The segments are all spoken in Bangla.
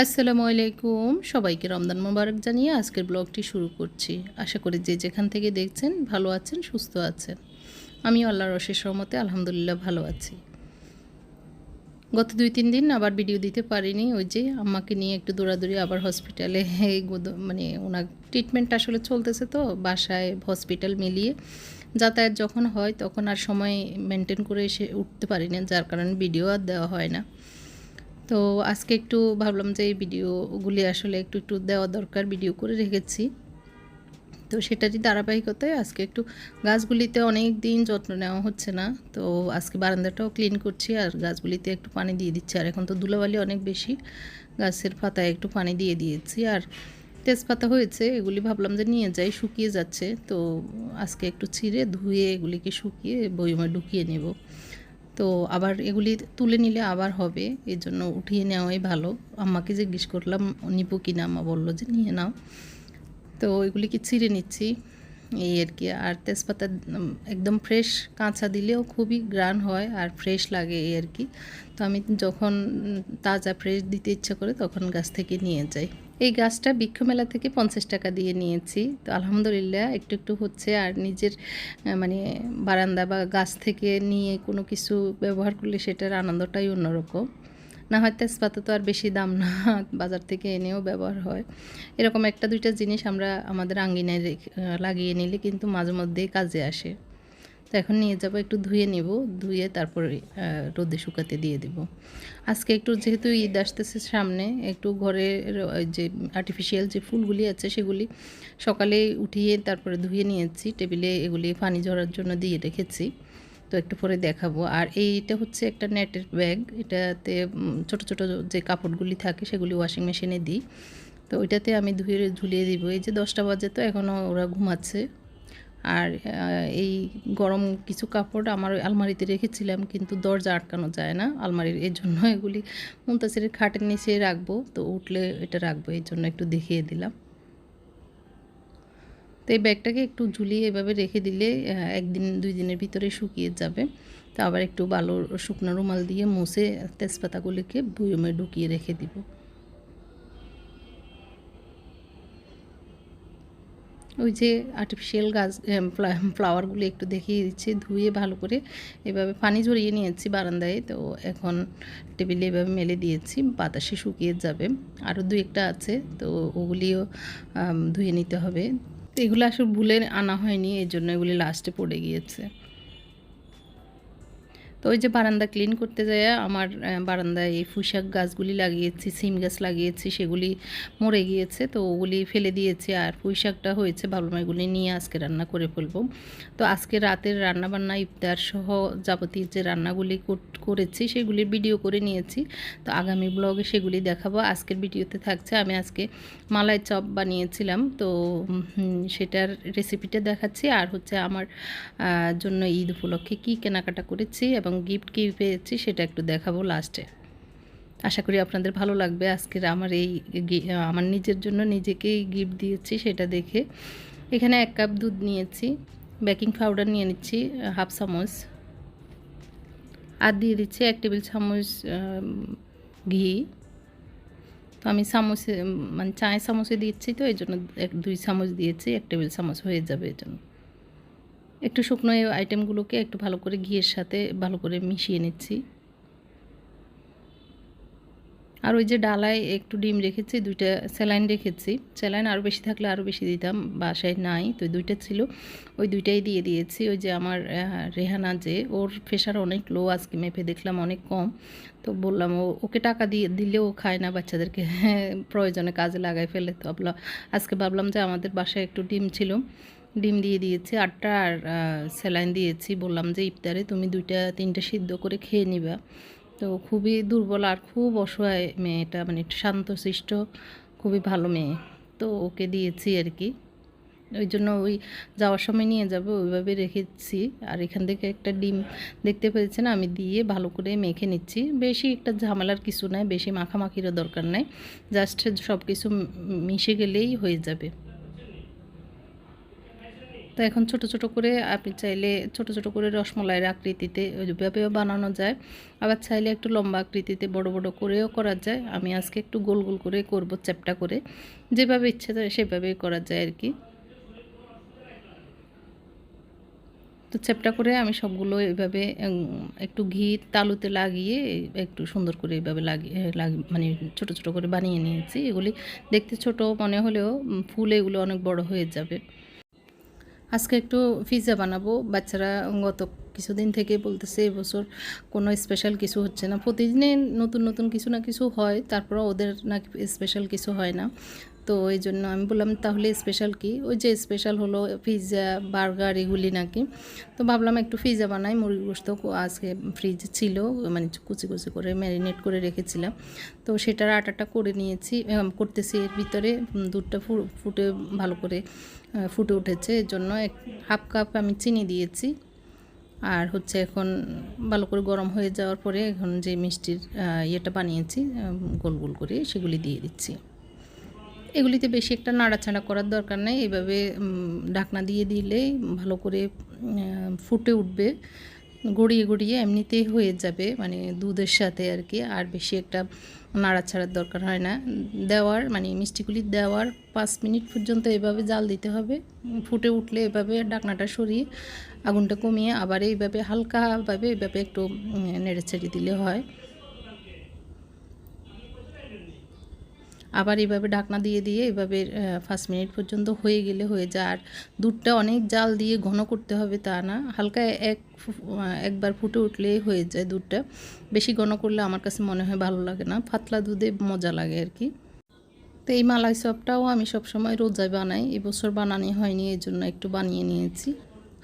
আসসালামু আলাইকুম। সবাইকে রমজান মোবারক জানিয়ে আজকের ব্লগটি শুরু করছি। আশা করি যে যেখান থেকে দেখছেন ভালো আছেন, সুস্থ আছেন। আমি আল্লাহর অশেষ রহমতে আলহামদুলিল্লাহ ভালো আছি। গত দুই, তিন দিন আবার ভিডিও দিতে পারিনি। ওই যে আম্মাকে নিয়ে একটু দৌড়াদৌড়ি আবার হসপিটালে মানে ওনার ট্রিটমেন্ট আসলে চলতেছে তো, বাসায় হসপিটাল মিলিয়ে। যাতায়াত যখন হয় তখন আর সময় মেনটেন করে এসে উঠতে পারি না যার কারণে ভিডিও আর দেওয়া হয় না। তো আজকে একটু ভাবলাম যে এই ভিডিওগুলি আসলে একটু একটু দেওয়া দরকার, ভিডিও করে রেখেছি। তো সেটারই ধারাবাহিকতায় আজকে একটু গাছগুলিতে অনেক দিন যত্ন নেওয়া হচ্ছে না, তো আজকে বারান্দাটাও ক্লিন করছি আর গাছগুলিতে একটু পানি দিয়ে দিচ্ছি। আর এখন তো ধুলাবালি অনেক বেশি, গাছের পাতায় একটু পানি দিয়ে দিয়েছি। আর তেজপাতা হয়েছে, এগুলি ভাবলাম যে নিয়ে যাই, শুকিয়ে যাচ্ছে। তো আজকে একটু ছিঁড়ে ধুয়ে এগুলিকে শুকিয়ে বইমে ঢুকিয়ে নেব। তো আবার এগুলি তুলে নিলে আবার হবে এর জন্য উঠিয়ে নেওয়াই ভালো। আম্মাকে জিজ্ঞেস করলাম নিব কি না? আম্মা বলল যে, নিয়ে নাও। তো এগুলিকে ছিঁড়ে নিচ্ছি? এই আর কি। আর তেজপাতা একদম ফ্রেশ কাঁচা দিলেও খুবই গ্রান হয় আর ফ্রেশ লাগে এই আর কি। তো আমি যখন তাজা ফ্রেশ দিতে ইচ্ছা করে তখন গাছ থেকে নিয়ে যাই। এই গাছটা বৃক্ষ মেলা থেকে পঞ্চাশ টাকা দিয়ে নিয়েছি। তো আলহামদুলিল্লাহ একটু একটু হচ্ছে আর নিজের মানে বারান্দা বা গাছ থেকে নিয়ে কোনো কিছু ব্যবহার করলে সেটার আনন্দটাই অন্যরকম। না হয় তেজপাতা তো আর বেশি দাম না, বাজার থেকে এনেও ব্যবহার হয়। এরকম একটা দুইটা জিনিস আমরা আমাদের আঙ্গিনায় লাগিয়ে নিলে কিন্তু মাঝে মধ্যেই কাজে আসে। তো এখন নিয়ে যাব, একটু ধুয়ে নেব, ধুয়ে তারপরে রোদে শুকাতে দিয়ে দেব। আজকে একটু যেহেতু ঈদ আসতেছে সামনে, একটু ঘরের যে আর্টিফিশিয়াল যে ফুলগুলি আছে সেগুলি সকালে উঠিয়ে তারপরে ধুয়ে নিয়েছি, টেবিলে এগুলি পানি ঝরার জন্য দিয়ে রেখেছি। তো একটু পরে দেখাবো। আর এইটা হচ্ছে একটা নেটের ব্যাগ, এটাতে ছোট ছোট যে কাপড়গুলি থাকে সেগুলি ওয়াশিং মেশিনে দিই। তো ওইটাতে আমি ধুয়ে ঝুলিয়ে দিব। এই যে দশটা বাজে তো এখনও ওরা ঘুমাচ্ছে। আর এই গরম কিছু কাপড় আমার আলমারিতে রেখেছিলাম, কিন্তু দরজা আটকানো যায় না। আলমারির এর জন্য এগুলি মুন্তাসিরের খাটের নিচে রাখব, তো উঠলে এটা রাখব, এই জন্য একটু দেখিয়ে দিলাম। তো এই ব্যাগটাকে একটু ঝুলিয়ে এভাবে রেখে দিলে একদিন দুই দিনের ভিতরে শুকিয়ে যাবে। তো আবার একটু ভালো শুকনো রুমাল দিয়ে মুছে তেজপাতাগুলিকে বুয়মে ঢুকিয়ে রেখে দিব। ওই যে আর্টিফিশিয়াল গাছ ফ্লাওয়ারগুলো একটু দেখিয়ে দিচ্ছি, ধুয়ে ভালো করে এভাবে পানি ঝরিয়ে নিয়েছি বারান্দায়। তো এখন টেবিলে এভাবে মেলে দিয়েছি, বাতাসে শুকিয়ে যাবে। আরও দু একটা আছে, তো ওগুলিও ধুয়ে নিতে হবে। তো এগুলো আসলে ভুলে আনা হয়নি এই জন্য এগুলি লাস্টে পড়ে গিয়েছে। তো ওই যে বারান্দা ক্লিন করতে যায় আমার বারান্দায় এই ফুশাক গাছগুলি লাগিয়েছি, সিম গাছ লাগিয়েছি, সেগুলি মরে গিয়েছে, তো ওগুলি ফেলে দিয়েছি আর পুঁইশাকটা হয়েছে ভাবলাম এগুলি নিয়ে আজকে রান্না করে ফেলব। তো আজকে রাতের রান্না বান্না ইফতার সহ যাবতীয় যে রান্নাগুলি কর- করেছি, সেগুলির ভিডিও করে নিয়েছি। তো আগামী ব্লগে সেগুলি দেখাবো। আজকের ভিডিওতে থাকছে, আমি আজকে মালাই চপ বানিয়েছিলাম, তো সেটার রেসিপিটা দেখাচ্ছি। আর হচ্ছে আমার জন্য ঈদ উপলক্ষে কী কেনাকাটা করেছি এবং গিফট কী পেয়েছি সেটা একটু দেখাবো লাস্টে আশা করি আপনাদের ভালো লাগবে। আজকের আমার এই আমার নিজের জন্য নিজেকেই গিফট দিয়েছি সেটা দেখে। এখানে এক কাপ দুধ নিয়েছি বেকিং পাউডার নিয়ে নিচ্ছি হাফ চামচ। আর দিয়ে দিচ্ছি এক টেবিল চামচ ঘি। তো আমি চামচে মানে চায় চামচে দিচ্ছি তো এই জন্য এক, দুই চামচ দিয়েছি, এক টেবিল চামচ হয়ে যাবে এই জন্য একটু শুকনো এই আইটেমগুলোকে একটু ভালো করে ঘিয়ের সাথে ভালো করে মিশিয়ে নিচ্ছি। আর ওই যে ডালায় একটু ডিম রেখেছি, দুইটা স্যালাইন রেখেছি। স্যালাইন আরও বেশি থাকলে আরও বেশি দিতাম, বাসায় নাই, তো দুইটা ছিল। ওই দুইটাই দিয়ে দিয়েছি। ওই যে আমার রেহানা যে, ওর প্রেশার অনেক লো আজকে, মেপে দেখলাম অনেক কম। তো বললাম, ও, ওকে টাকা দিয়ে, দিলেও খায় না বাচ্চাদেরকে, প্রয়োজনে কাজে লাগাই ফেলে। তো আজকে ভাবলাম যে আমাদের বাসায় একটু ডিম ছিল। ডিম দিয়ে দিয়েছি, আটটা আর স্যালাইন দিয়েছি। বললাম যে, ইফতারে তুমি দুইটা, তিনটা সিদ্ধ করে খেয়ে নিবা। তো খুবই দুর্বল আর খুব অসহায় মেয়েটা মানে শান্তশিষ্ট, খুবই ভালো মেয়ে। তো ওকে দিয়েছি আর কি। ওই জন্য ওই যাওয়ার সময় নিয়ে যাবে, ওইভাবে রেখেছি। আর এখান থেকে একটা ডিম দেখতে পেয়েছেন আমি দিয়ে ভালো করে মেখে নিচ্ছি। বেশি একটা ঝামেলার কিছু নাই, বেশি মাখামাখিরও দরকার নাই। জাস্ট সব কিছু মিশে গেলেই হয়ে যাবে। তো এখন ছোট ছোট করে আপনি চাইলে ছোট ছোট করে রসমলাইয়ের আকৃতিতে ওইভাবেও বানানো যায়। আবার চাইলে একটু লম্বা আকৃতিতে বড় বড় করেও করা যায়। আমি আজকে একটু গোল গোল করে করব চ্যাপটা করে। যেভাবে ইচ্ছে সেভাবেই করা যায় আর কি। তো চ্যাপটা করে আমি সবগুলো এভাবে একটু ঘি তালুতে লাগিয়ে একটু সুন্দর করে এভাবে লাগিয়ে লাগি মানে ছোট ছোট করে বানিয়ে নিয়েছি। এগুলি দেখতে ছোট মনে হলেও ফুল এগুলো অনেক বড় হয়ে যাবে। আজকে একটু পিৎজা বানাবো। বাচ্চারা গত কিছুদিন থেকে বলতেছে এবছর কোনো স্পেশাল কিছু হচ্ছে না। প্রতিদিনে নতুন নতুন কিছু না কিছু হয়, তারপর ওদের নাকি স্পেশাল কিছু হয় না। তো এই জন্য আমি বললাম, তাহলে স্পেশাল কি? ওই যে স্পেশাল হলো পিৎজা বার্গার এগুলি নাকি। তো ভাবলাম একটু পিৎজা বানাই। মুরগি গোস্ত আজকে ফ্রিজ ছিল মানে কুচি কুচি করে ম্যারিনেট করে রেখেছিলাম। তো সেটার আটাটা করে নিয়েছি করতেছি এর ভিতরে দুধটা ফুটে ভালো করে ফুটে উঠেছে। এর জন্য এক হাফ কাপ আমি চিনি দিয়েছি। আর হচ্ছে এখন ভালো করে গরম হয়ে যাওয়ার পরে এখন যে মিষ্টির ইয়েটা বানিয়েছি গোল গোল করে সেগুলি দিয়ে দিচ্ছি। এগুলিতে বেশি একটা নাড়াচাড়া করার দরকার নেই। এভাবে ঢাকনা দিয়ে দিলেই ভালো করে ফুটে উঠবে। গড়িয়ে গড়িয়ে এমনিতেই হয়ে যাবে মানে দুধের সাথে আর কি, আর বেশি একটা নাড়াচাড়ার দরকার হয় না। দেওয়ার মানে মিষ্টিগুলি দেওয়ার পাঁচ মিনিট পর্যন্ত এভাবে জাল দিতে হবে। ফুটে উঠলে এভাবে ডাকনাটা সরিয়ে আগুনটা কমিয়ে আবার এইভাবে হালকাভাবে এভাবে একটু নেড়ে ছেড়ে দিলে হয়। আবার এভাবে ঢাকনা দিয়ে দিয়ে এভাবে পাঁচ মিনিট পর্যন্ত হয়ে গেলে হয়ে যায়। আর দুধটা অনেক জাল দিয়ে ঘন করতে হবে তা না। হালকা এক একবার ফুটে উঠলেই হয়ে যায় দুধটা। বেশি ঘন করলে আমার কাছে মনে হয় ভালো লাগে না। পাতলা দুধে মজা লাগে আর কি। তো এই মালাই চপটাও আমি সবসময় রোজায় বানাই। এবছর বানানি হয়নি, এই জন্য একটু বানিয়ে নিয়েছি।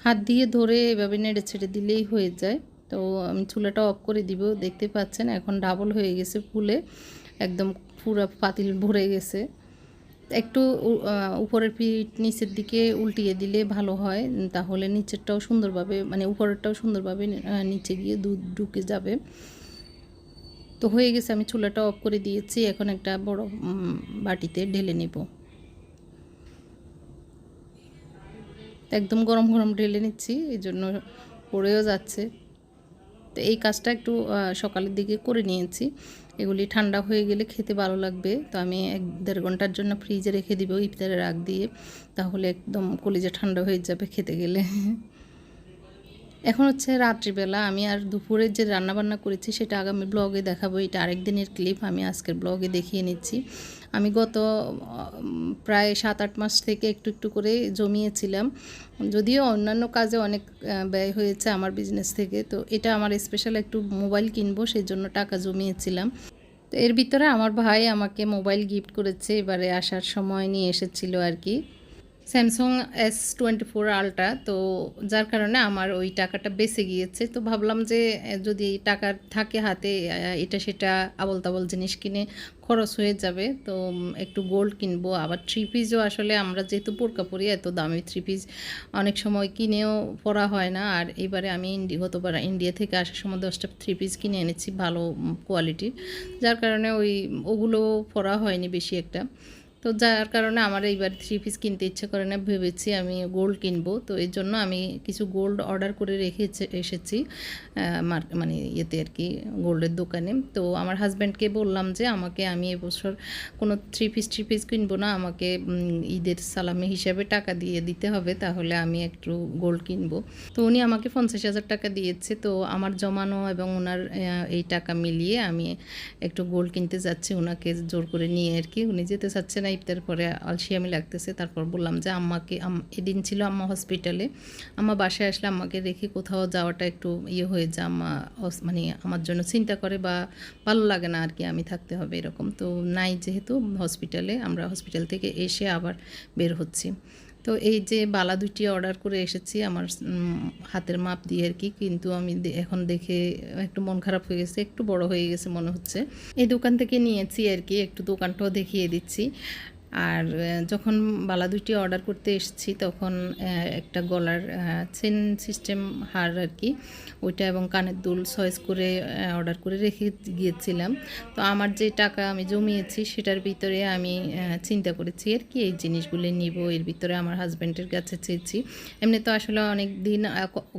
হাত দিয়ে ধরে এভাবে নেড়ে ছেড়ে দিলেই হয়ে যায়। তো আমি চুলাটা অফ করে দিব। দেখতে পাচ্ছেন, এখন ডাবল হয়ে গেছে ফুলে। একদম পুরো পাতিল ভরে গেছে। একটু উপরের পিঠ নিচের দিকে উল্টিয়ে দিলে ভালো হয় তাহলে নিচেরটাও সুন্দরভাবে মানে উপরেরটাও সুন্দরভাবে নিচে গিয়ে দুধ ঢুকে যাবে। তো হয়ে গেছে, আমি চুলাটা অফ করে দিয়েছি, এখন একটা বড় বাটিতে ঢেলে নেব। একদম গরম গরম ঢেলে নিচ্ছি এই জন্য পড়েও যাচ্ছে। তো এই কাজটা একটু সকালের দিকে করে নিয়েছি। এগুলি ঠান্ডা হয়ে গেলে খেতে ভালো লাগবে। তো আমি এক দেড় ঘণ্টার জন্য ফ্রিজে রেখে দিব ইফতারের আগ দিয়ে। তাহলে একদম কলিজা ঠান্ডা হয়ে যাবে খেতে গেলে। এখন হচ্ছে রাত্রিবেলা আমি আর দুপুরে যে রান্নাবান্না করেছি সেটা আগামী ব্লগে দেখাবো। এটা আরেক দিনের ক্লিপ আমি আজকের ব্লগে দেখিয়ে নিচ্ছি। আমি গত প্রায় সাত আট মাস থেকে একটু একটু করে জমিয়েছিলাম। যদিও অন্যান্য কাজে অনেক ব্যয় হয়েছে আমার বিজনেস থেকে, তো এটা আমার স্পেশাল একটু মোবাইল কিনবো সেই জন্য টাকা জমিয়েছিলাম। তো এর ভিতরে আমার ভাই আমাকে মোবাইল গিফট করেছে, এবারে আসার সময় নিয়ে এসেছিল আর কি। Samsung S twenty four ultra তো যার কারণে আমার ওই টাকাটা বেঁচে গিয়েছে। তো ভাবলাম যে যদি টাকা থাকে হাতে এটা সেটা আবল তাবল জিনিস কিনে খরচ হয়ে যাবে। তো একটু গোল্ড কিনবো। আবার থ্রি পিসও আসলে আমরা যেহেতু বোরকা পরি, এত দামি থ্রি পিস অনেক সময় কিনেও পরা হয় না। আর এবারে আমি ইন্ডি গতবার ইন্ডিয়া থেকে আসার সময় দশটা থ্রি পিস কিনে এনেছি ভালো কোয়ালিটির যার কারণে ওই ওগুলো পরা হয়নি বেশি একটা। তো যার কারণে আমার এইবার থ্রি পিস কিনতে ইচ্ছে করে না, ভেবেছি আমি গোল্ড কিনবো। তো এর জন্য আমি কিছু গোল্ড অর্ডার করে রেখে এসেছি মানে ইয়েতে আর কি গোল্ডের দোকানে। তো আমার হাজব্যান্ডকে বললাম যে, আমাকে আমি এবছর কোনো থ্রি পিস থ্রি পিস কিনবো না। আমাকে ঈদের সালামি হিসাবে টাকা দিয়ে দিতে হবে, তাহলে আমি একটু গোল্ড কিনবো। তো উনি আমাকে পঞ্চাশ হাজার টাকা দিয়েছে। তো আমার জমানো এবং ওনার এই টাকা মিলিয়ে আমি একটু গোল্ড কিনতে যাচ্ছি। ওনাকে জোর করে নিয়ে আর কি, উনি যেতে চাচ্ছে না ইফতার পরে আলসিয়ামি লাগতেছে। তারপর বললাম যে আম্মাকে এদিন ছিল আম্মা হসপিটালে আম্মা বাসায় আসলে আম্মাকে রেখে কোথাও যাওয়াটা একটু ইয়ে হয়ে যায়। আম্মা মানে আমার জন্য চিন্তা করে বা ভালো লাগে না আর কি, আমি থাকতে হবে এরকম। তো নাই যেহেতু হসপিটালে আমরা হসপিটাল থেকে এসে আবার বের হচ্ছি। তো এই যে বালা দুটি অর্ডার করে এসেছি, আমার হাতের মাপ দিয়ে আর কি, কিন্তু আমি এখন দেখে একটু মন খারাপ হয়ে গেছে, একটু বড় হয়ে গেছে মনে হচ্ছে। এই দোকান থেকে নিয়েছি আর কি, একটু দোকানটাও দেখিয়ে দিচ্ছি। আর যখন বালা দুইটি অর্ডার করতে এসেছি, তখন একটা গলার চেন সিস্টেম হার আর কি, ওইটা এবং কানের দুল সয়েস করে অর্ডার করে রেখে গিয়েছিলাম। তো আমার যে টাকা আমি জমিয়েছি, সেটার ভিতরে আমি চিন্তা করেছি আর কি এই জিনিসগুলো নিব? এর ভিতরে আমার হাজব্যান্ডের কাছে চেয়েছি। এমনি তো আসলে অনেক দিন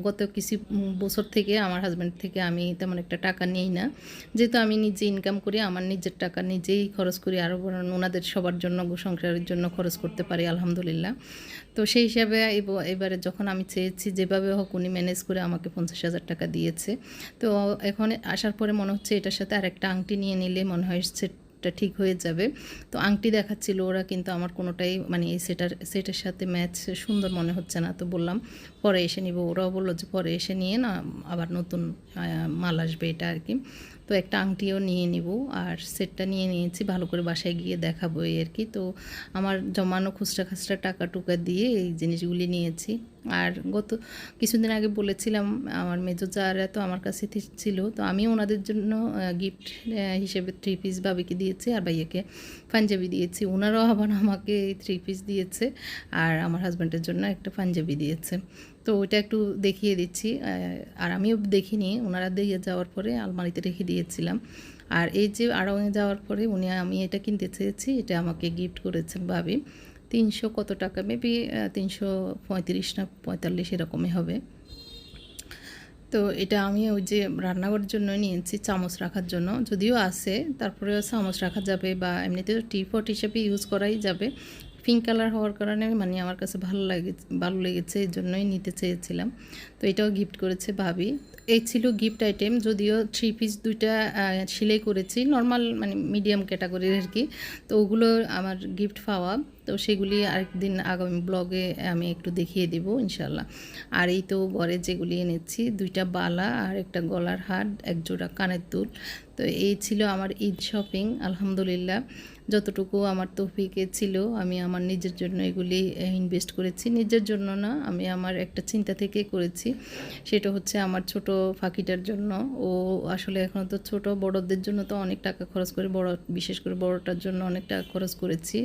গত কিছু বছর থেকে আমার হাজব্যান্ড থেকে আমি তেমন একটা টাকা নিই না। যেহেতু আমি নিজে ইনকাম করি, আমার নিজের টাকা নিজেই খরচ করি আরও বরং ওনাদের সবার জন্য সংসারের জন্য খরচ করতে পারি, আলহামদুলিল্লাহ। তো সেই হিসাবে এবারে যখন আমি চেয়েছি, যেভাবে হোক উনি ম্যানেজ করে আমাকে পঞ্চাশ হাজার টাকা দিয়েছে। তো এখন আসার পরে মনে হচ্ছে এটার সাথে আর একটা আংটি নিয়ে নিলে মনে হয় সেটটা ঠিক হয়ে যাবে। তো আংটি দেখাচ্ছিল ওরা, কিন্তু আমার কোনোটাই মানে এই সেটার, সেটের সাথে ম্যাচ সুন্দর মনে হচ্ছে না। তো বললাম, পরে এসে নিব। ওরাও বলল যে পরে এসে নিয়ে না, আবার নতুন মাল আসবে এটা আর কি। তো একটা আংটিও নিয়ে নিব। আর সেটটা নিয়ে নিয়েছি, ভালো করে বাসায় গিয়ে দেখাবো এই আর কি। তো আমার জমানো খুচরা খাচরা টাকা টুকা দিয়ে এই জিনিসগুলি নিয়েছি। আর গত কিছুদিন আগে বলেছিলাম, আমার মেজো যারা তো আমার কাছে ছিল, তো আমি ওনাদের জন্য গিফট হিসেবে থ্রি পিস বাবিকে দিয়েছি, আর ভাইয়াকে পাঞ্জাবি দিয়েছি। ওনারাও আবার আমাকে থ্রি পিস দিয়েছে, আর আমার হাজব্যান্ডের জন্য একটা পাঞ্জাবি দিয়েছে। তো ওইটা একটু দেখিয়ে দিচ্ছি। আর আমিও দেখিনি। ওনারা দিয়ে যাওয়ার পরে আলমারিতে রেখে দিয়েছিলাম। আর এই যে আড়ঙে যাওয়ার পরে উনি আমি এটা কিনতে চেয়েছি, এটা আমাকে গিফট করেছেন ভাবি। তিনশো কত টাকা? মেবি তিনশো পঁয়ত্রিশ না পঁয়তাল্লিশ এরকমই হবে। তো এটা আমি ওই যে রান্নাঘরের জন্য নিয়েছি, চামচ রাখার জন্য। যদিও আছে তারপরে চামচ রাখা যাবে বা এমনিতে টি পট হিসেবে ইউজ করাই যাবে। পিঙ্ক কালার হওয়ার কারণে মানে আমার কাছে ভালো লাগে, ভালো লেগেছে, এই জন্যই নিতে চেয়েছিলাম। তো এটাও গিফট করেছে ভাবি। এই ছিল গিফট আইটেম যদিও থ্রি পিস দুইটা সেলাই করেছি নর্মাল মানে মিডিয়াম ক্যাটাগরির আর কি। তো ওগুলো আমার গিফট পাওয়া। তো সেগুলি আরেকদিন আগামী ব্লগে আমি একটু দেখিয়ে দিব ইনশাল্লাহ আর এই তো ঘরে যেগুলি এনেছি, দুইটা বালা আর একটা গলার হার, এক জোড়া কানের দুল। তো এই ছিল আমার ঈদ শপিং আলহামদুলিল্লাহ। যতটুকু আমার তৌফিকে ছিল, আমি আমার নিজের জন্য এগুলি ইনভেস্ট করেছি। নিজের জন্য না, আমি আমার একটা চিন্তা থেকে করেছি সেটা হচ্ছে আমার ছোট ফাঁকিটার জন্য। ও আসলে এখন তো ছোট, বড়দের জন্য তো অনেক টাকা খরচ করে, বড়, বিশেষ করে বড়টার জন্য অনেক টাকা খরচ করেছি,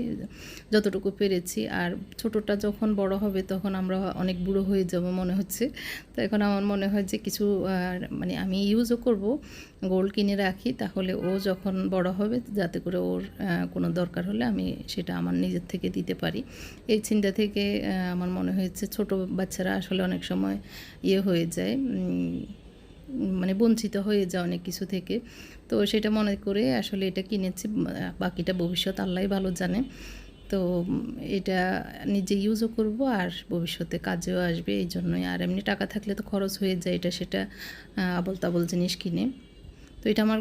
যতটুকু পেরেছি। আর ছোটটা যখন বড় হবে তখন আমরা অনেক বুড়ো হয়ে যাব মনে হচ্ছে। তো এখন আমার মনে হয় যে কিছু মানে আমি ইউজও করব গোল্ড কিনে রাখি, তাহলে ও যখন বড় হবে যাতে করে ওর কোনো দরকার হলে আমি সেটা আমার নিজের থেকে দিতে পারি। এই চিন্তা থেকে আমার মনে হয়েছে ছোট বাচ্চারা আসলে অনেক সময় ইয়ে হয়ে যায় মানে বঞ্চিত হয়ে যায় অনেক কিছু থেকে। তো সেটা মনে করে আসলে এটা কিনেছি বাকিটা ভবিষ্যৎ আল্লাহ ভালো জানে। তো, এটা নিজে ইউজও করব আর ভবিষ্যতে কাজেও আসবে এই জন্যই। আর এমনি টাকা থাকলে তো খরচ হয়ে যায়, এটা সেটা আবল তাবল জিনিস কিনে। তো এটা আমার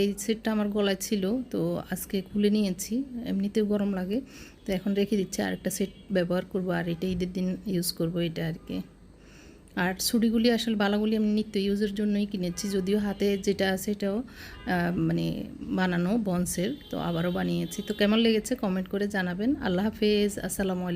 এই সেটটা আমার গলায় ছিল, তো আজকে খুলে নিয়েছি, এমনিতেও গরম লাগে। তো এখন রেখে দিচ্ছি, আরেকটা সেট ব্যবহার করব, আর এটা ঈদের দিন ইউজ করব, এটা আর কি। আর ছুরিগুলি আসলে বালাগুলি আমি নিত্য ইউজের জন্যই কিনেছি, যদিও হাতে যেটা আছে এটাও মানে বানানো বনসের, তো আবারও বানিয়েছি। তো কেমন লেগেছে কমেন্ট করে জানাবেন। আল্লাহ হাফেজ, আসসালামু আলাইকুম।